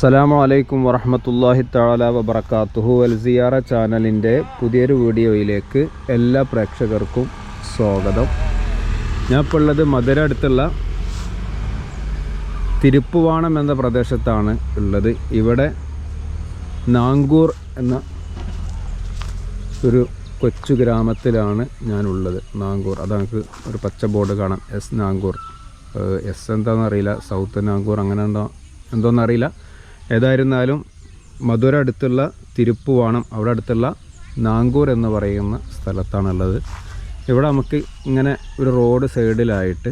അസ്സലാമു അലൈക്കും വറഹമത്തല്ലാഹി തആല വബറകാതുഹു അൽ സിയാറ ചാനലിന്റെ പുതിയൊരു വീഡിയോയിലേക്ക് എല്ലാ പ്രേക്ഷകർക്കും സ്വാഗതം. ഞാൻ ഇപ്പോൾ ഉള്ളത് മധുര അടുത്തുള്ള തിരുപ്പുവാണം എന്ന പ്രദേശത്താണ് ഉള്ളത്. ഇവിടെ നാങ്കൂർ എന്ന ഒരു കൊച്ചു ഗ്രാമത്തിലാണ് ഞാനുള്ളത്. നാങ്കൂർ. അത് നമുക്ക് ഒരു പച്ച ബോർഡ് കാണാം എസ് നാങ്കൂർ. എസ് എന്താണെന്നറിയില്ല. സൗത്ത് നാങ്കൂർ അങ്ങനെ ഉണ്ടോ എന്തോന്ന് അറിയില്ല ഏതായിരുന്നാലും മധുര അടുത്തുള്ള തിരുപ്പുവാണം അവിടെ അടുത്തുള്ള നാങ്കൂർ എന്ന് പറയുന്ന സ്ഥലത്താണുള്ളത്. ഇവിടെ നമുക്ക് ഇങ്ങനെ ഒരു റോഡ് സൈഡിലായിട്ട്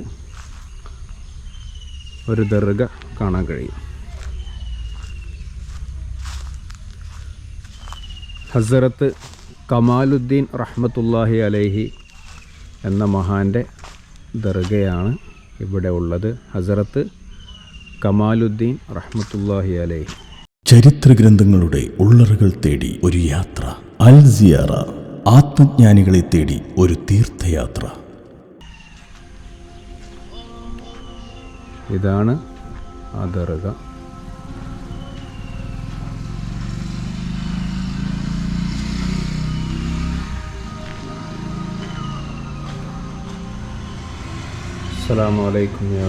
ഒരു ദർഗ കാണാൻ കഴിയും. ഹസരത്ത് കമാലുദ്ദീൻ റഹ്മത്തുല്ലാഹി അലൈഹി എന്ന മഹാന്റെ ദർഗയാണ് ഇവിടെ ഉള്ളത്. ഹസരത്ത് കമാലുദ്ദീൻ റഹ്മത്തുല്ലാഹി അലൈ ചരിത്ര ഗ്രന്ഥങ്ങളുടെ ഉള്ളറുകൾ തേടി ഒരു യാത്ര. അൽ സിയാറ ആത്മജ്ഞാനികളെ തേടി ഒരു തീർത്ഥയാത്ര. ഇതാണ് ആ ദർഗ. അസ്സലാമു അലൈക്കും യാ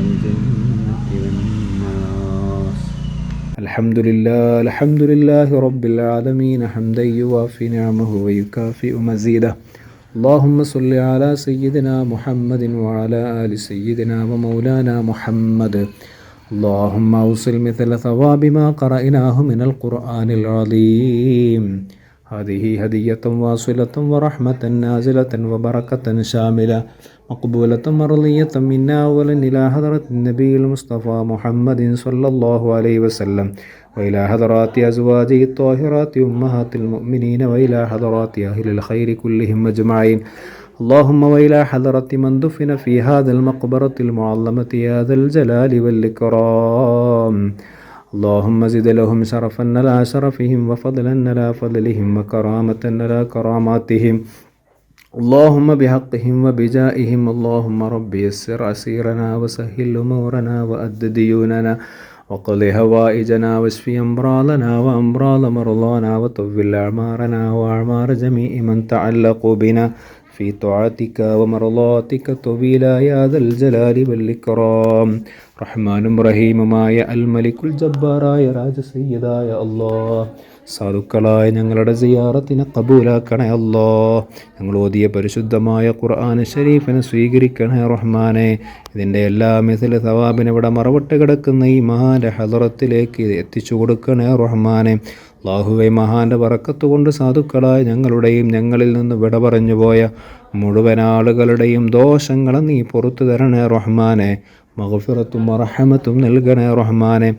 الحمد لله الحمد لله رب العالمين حمدا يوافي نعمه ويكافئ مزيده. اللهم صل على سيدنا محمد وعلى آل سيدنا ومولانا محمد. اللهم أوصل مثل ثواب ما قرأناه من القرآن العظيم. هذه هدية واصلة ورحمة نازلة وبركة شاملة. مقبولة مرضية منا أولا إلى حضرة النبي المصطفى محمد صلى الله عليه وسلم وإلى حضرات أزواجه الطاهرات أمهات المؤمنين وإلى حضرات أهل الخير كلهم أجمعين. اللهم وإلى حضرة من دفن في هذا المقبرة المعظمة يا ذا الجلال والإكرام. اللهم زد لهم شرفا على شرفهم وفضلا على فضلهم وكرامة على كراماتهم. اللهم بحقهم وبجائهم اللهم رب يسر عسيرنا وسهل أمورنا وأد ديوننا وقض هوائجنا واشف أمراضنا وأمراض مرضانا وطول أعمارنا وأعمار جميع من تعلقوا بنا. في طاعتك ومرضاتك طويلا يا ذا الجلال والإكرام. റഹ്മാനും റഹീമുമായ അൽ മലിക്കുൽ ജബ്ബാറായ രാജസയ്യദായ അല്ലോ സാധുക്കളായ ഞങ്ങളുടെ സിയാറത്തിനെ കബൂലാക്കണേ അല്ലോ ഞങ്ങൾ ഓതിയ പരിശുദ്ധമായ ഖുർആൻ ഷരീഫിനെ സ്വീകരിക്കണേ റഹ്മാനെ. ഇതിന്റെ എല്ലാ മിസിലെ സവാബിനെ ഇവിടെ മറവിട്ട് കിടക്കുന്ന ഈ മഹാന്റെ ഹലറത്തിലേക്ക് എത്തിച്ചു കൊടുക്കണേ റഹ്മാനെ. അള്ളാഹുവെ മഹാന്റെ വറക്കത്ത് കൊണ്ട് സാധുക്കളായ ഞങ്ങളുടെയും ഞങ്ങളിൽ നിന്ന് വിട പറഞ്ഞു പോയ മുഴുവൻ ആളുകളുടെയും ദോഷങ്ങളെ നീ പുറത്തു തരണേ റഹ്മാനെ. മഹഫിറത്തും മറഹമത്തും നൽകണേ റഹ്മാനെ.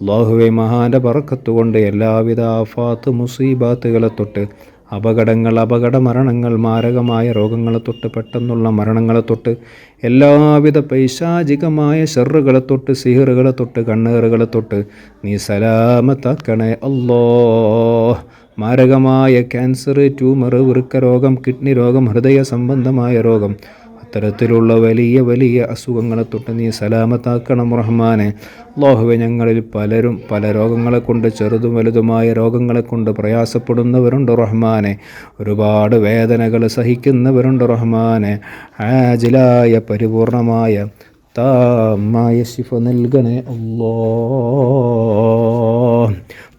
അള്ളാഹുവെ മഹാന്റെ പറക്കത്ത് കൊണ്ട് എല്ലാവിധ ആഫാത്ത് മുസീബാത്തുകളെ തൊട്ട് അപകടങ്ങൾ അപകട മരണങ്ങൾ മാരകമായ രോഗങ്ങളെ തൊട്ട് പെട്ടെന്നുള്ള മരണങ്ങളെ തൊട്ട് എല്ലാവിധ പൈശാചികമായ ഷെറുകളെ തൊട്ട് സിഹറുകളെ തൊട്ട് കണ്ണേറുകളെ തൊട്ട് നീ സലാമത്താക്കണേ അല്ലോ. മാരകമായ ക്യാൻസർ ട്യൂമർ വൃക്കരോഗം കിഡ്നി രോഗം ഹൃദയ സംബന്ധമായ രോഗം അത്തരത്തിലുള്ള വലിയ വലിയ അസുഖങ്ങളെ തൊട്ട് നീ സലാമത്താക്കണം റഹ്മാനെ. അള്ളാഹുവെ ഞങ്ങളിൽ പലരും പല രോഗങ്ങളെ കൊണ്ട് ചെറുതും വലുതുമായ രോഗങ്ങളെ കൊണ്ട് പ്രയാസപ്പെടുന്നവരുണ്ട് റഹ്മാനെ. ഒരുപാട് വേദനകൾ സഹിക്കുന്നവരുണ്ട് റഹ്മാനെ. ആജിലായ പരിപൂർണമായ താമായ ശിഫ നൽകണേ അല്ലോ.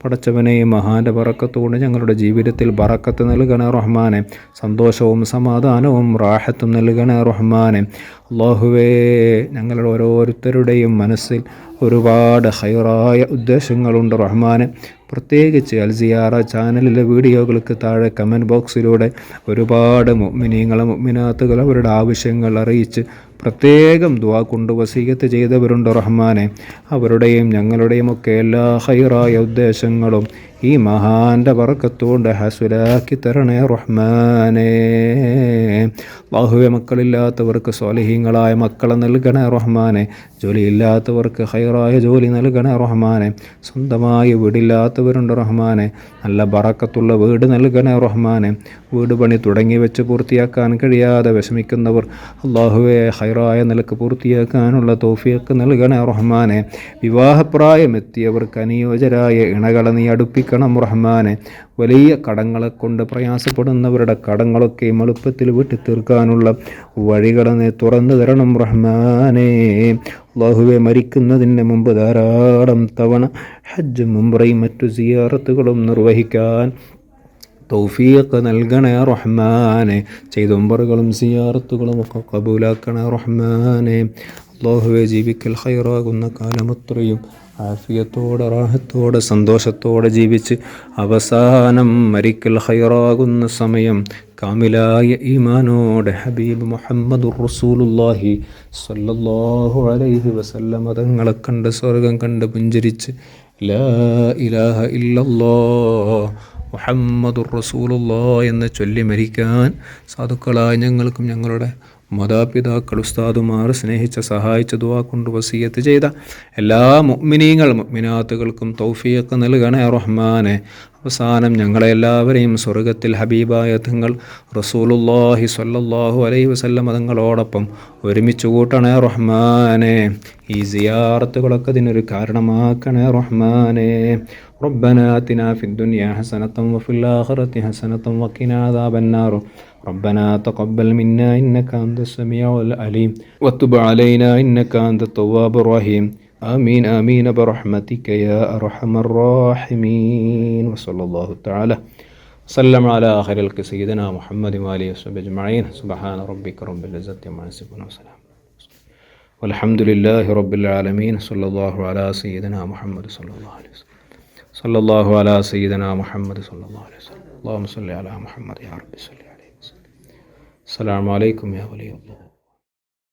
പടച്ചവനെ മഹാന്റെ ബറക്കത്തുകൊണ്ട് ഞങ്ങളുടെ ജീവിതത്തിൽ ബറക്കത്ത് നൽകണേ റഹ്മാനെ. സന്തോഷവും സമാധാനവും റാഹത്തും നൽകണേ റഹ്മാനെ. അള്ളാഹുവേ ഞങ്ങളുടെ ഓരോരുത്തരുടെയും മനസ്സിൽ ഒരുപാട് ഹൈറായ ഉദ്ദേശങ്ങളുണ്ട് റഹ്മാനെ. പ്രത്യേകിച്ച് അൽസിയാറ ചാനലിലെ വീഡിയോകൾക്ക് താഴെ കമന്റ് ബോക്സിലൂടെ ഒരുപാട് മുഅ്മിനീങ്ങളെ മുഅ്മിനാത്തുകൾ അവരുടെ ആവശ്യങ്ങൾ അറിയിച്ച് പ്രത്യേകം ദുവാ കൊണ്ട് വസീയത്ത് ചെയ്തവരുണ്ട് റഹ്മാനെ? അവരുടെയും ഞങ്ങളുടെയും ഒക്കെ എല്ലാ ഹൈറായ ഉദ്ദേശങ്ങളും ഈ മഹാന്റെ പറക്കത്തുകൊണ്ട് ഹസുലാക്കി തരണേ റഹ്മാനേ. ബാഹുവെ മക്കളില്ലാത്തവർക്ക് സ്വാലിഹീങ്ങളായ മക്കളെ നൽകണേ റഹ്മാനെ. ജോലിയില്ലാത്തവർക്ക് ഹൈറായ ജോലി നൽകണേ റഹ്മാനെ. സ്വന്തമായി വീടില്ലാത്തവരുണ്ട് റഹ്മാനെ. നല്ല ബറക്കത്തുള്ള വീട് നൽകണേ റഹ്മാനെ. വീട് പണി തുടങ്ങി വെച്ച് പൂർത്തിയാക്കാൻ കഴിയാതെ വിഷമിക്കുന്നവർ അള്ളാഹുവെ ഹൈറായ നിലയ്ക്ക് പൂർത്തിയാക്കാനുള്ള തോഫിയൊക്കെ നൽകണേ റഹ്മാനെ. വിവാഹപ്രായമെത്തിയവർക്ക് അനുയോജ്യരായ ഇണകളെ നീ അടുപ്പിക്കണം റഹ്മാനെ. വലിയ കടങ്ങളെ കൊണ്ട് പ്രയാസപ്പെടുന്നവരുടെ കടങ്ങളൊക്കെ എളുപ്പത്തിൽ വിട്ടു തീർക്കാനുള്ള വഴികളെ തുറന്നു തരണം റഹ്മാനെ. അള്ളാഹുവെ മരിക്കുന്നതിന് മുമ്പ് ധാരാളം തവണ ഹജ്ജ് മുംബ്രയും മറ്റു സിയാറത്തുകളും നിർവഹിക്കാൻ തൗഫീഖ് നൽകണേ റഹ്മാനെ. ചെയ്തുമ്പറുകളും സിയാറത്തുകളും ഒക്കെ കബൂലാക്കണേ റഹ്മാനെ. അള്ളാഹുവെ ജീവിക്കൽ ഹൈറാകുന്ന കാലമത്രയും ആഫിയത്തോടെ റാഹത്തോടെ സന്തോഷത്തോടെ ജീവിച്ച് അവസാനം മരിക്കൽ ഹൈറാകുന്ന സമയം കാമിലായ ഈമാനോടെ ഹബീബ് മുഹമ്മദ് റസൂലുല്ലാഹി സല്ലല്ലാഹു അലൈഹി വസല്ല മതങ്ങളെ കണ്ട് സ്വർഗം കണ്ട് പുഞ്ചരിച്ച് ലാ ഇലാഹ ഇല്ലല്ലോ മുഹമ്മദുർ റസൂലുള്ള എന്ന് ചൊല്ലി മരിക്കാൻ സാധുക്കളായ ഞങ്ങൾക്കും ഞങ്ങളുടെ മാതാപിതാക്കൾ ഉസ്താദുമാർ സ്നേഹിച്ച സഹായിച്ച ദുവാ കൊണ്ട് വസീയത്ത് ചെയ്ത എല്ലാ മുഅ്മിനീങ്ങൾ മുഅ്മിനാത്തുകൾക്കും തൗഫീഖ് നൽകണേ റഹ്മാനെ അവസാനം ഞങ്ങളെ എല്ലാവരെയും സ്വർഗത്തിൽ ഹബീബായ തങ്ങൾ റസൂലുല്ലാഹി സ്വല്ലല്ലാഹു അലൈഹി വസല്ലം തങ്ങളോടൊപ്പം ഒരുമിച്ച് കൂട്ടണേ റഹ്മാനെ ഈ സിയാറത്തുകളൊക്കെ ഇതിനൊരു കാരണമാക്കണേ റഹ്മാനെ ربنا آتنا في الدنيا حسنة وفي الآخرة حسنة وقنا عذاب النار ربنا تقبل منا إنك أنت السميع العليم. وتب علينا إنك أنت التواب الرحيم. آمين آمين برحمتك يا أرحم الراحمين. وصلى الله تعالى وسلم على آخر الك سيدنا محمد وآله وصحبه أجمعين. سبحان ربك رب العزة عما يصفون وسلام. والحمد لله رب العالمين. صلى الله على سيدنا محمد صلى الله عليه وسلم. صلى الله على سيدنا محمد صلى الله عليه وسلم. اللهم صل على محمد يا رب. صل وسلم السلام علیکم ولی اللہ۔